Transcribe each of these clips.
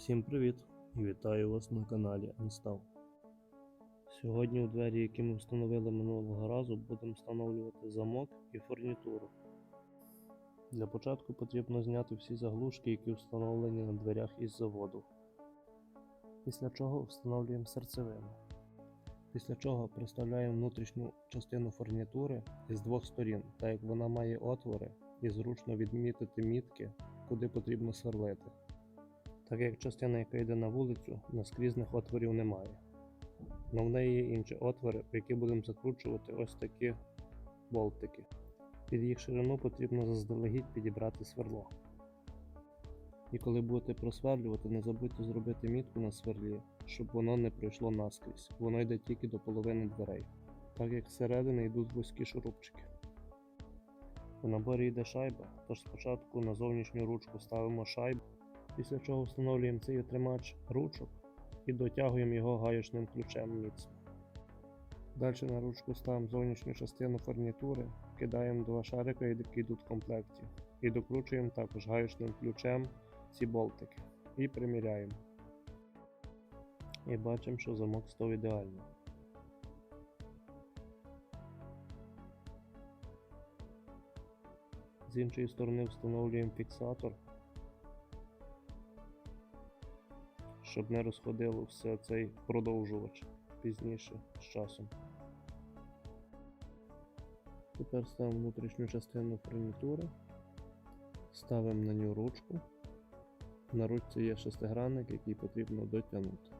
Всім привіт і вітаю вас на каналі Анстав. Сьогодні у двері, які ми встановили минулого разу, будемо встановлювати замок і фурнітуру. Для початку потрібно зняти всі заглушки, які встановлені на дверях із заводу. Після чого встановлюємо серцевину. Після чого приставляємо внутрішню частину фурнітури із двох сторін, так як вона має отвори і зручно відмітити мітки, куди потрібно сверлити так як частина, яка йде на вулицю, наскрізних отворів немає. Но в неї є інші отвори, в які будемо закручувати ось такі болтики. Під їх ширину потрібно заздалегідь підібрати сверло. І коли будете просверлювати, не забудьте зробити мітку на сверлі, щоб воно не пройшло наскрізь. Воно йде тільки до половини дверей, так як зсередини йдуть вузькі шурупчики. У наборі йде шайба, тож спочатку на зовнішню ручку ставимо шайбу, після чого встановлюємо цей тримач ручок і дотягуємо його гаючним ключем міцно. Далі на ручку ставимо зовнішню частину фурнітури, кидаємо два шарика, які йдуть в комплекті, і докручуємо також гаючним ключем ці болтики і приміряємо. І бачимо, що замок став ідеально. З іншої сторони встановлюємо фіксатор, щоб не розходило все цей продовжувач пізніше з часом. Тепер ставимо внутрішню частину фурнітури, ставимо на нього ручку. На ручці є шестигранник, який потрібно дотягнути.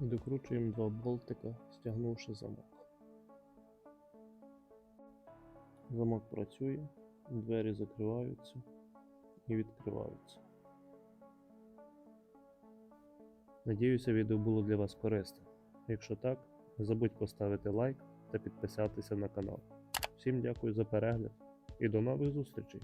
І докручуємо два болтика, стягнувши замок. Замок працює, двері закриваються і відкриваються. Надіюся, відео було для вас корисним. Якщо так, не забудь поставити лайк та підписатися на канал. Всім дякую за перегляд і до нових зустрічей!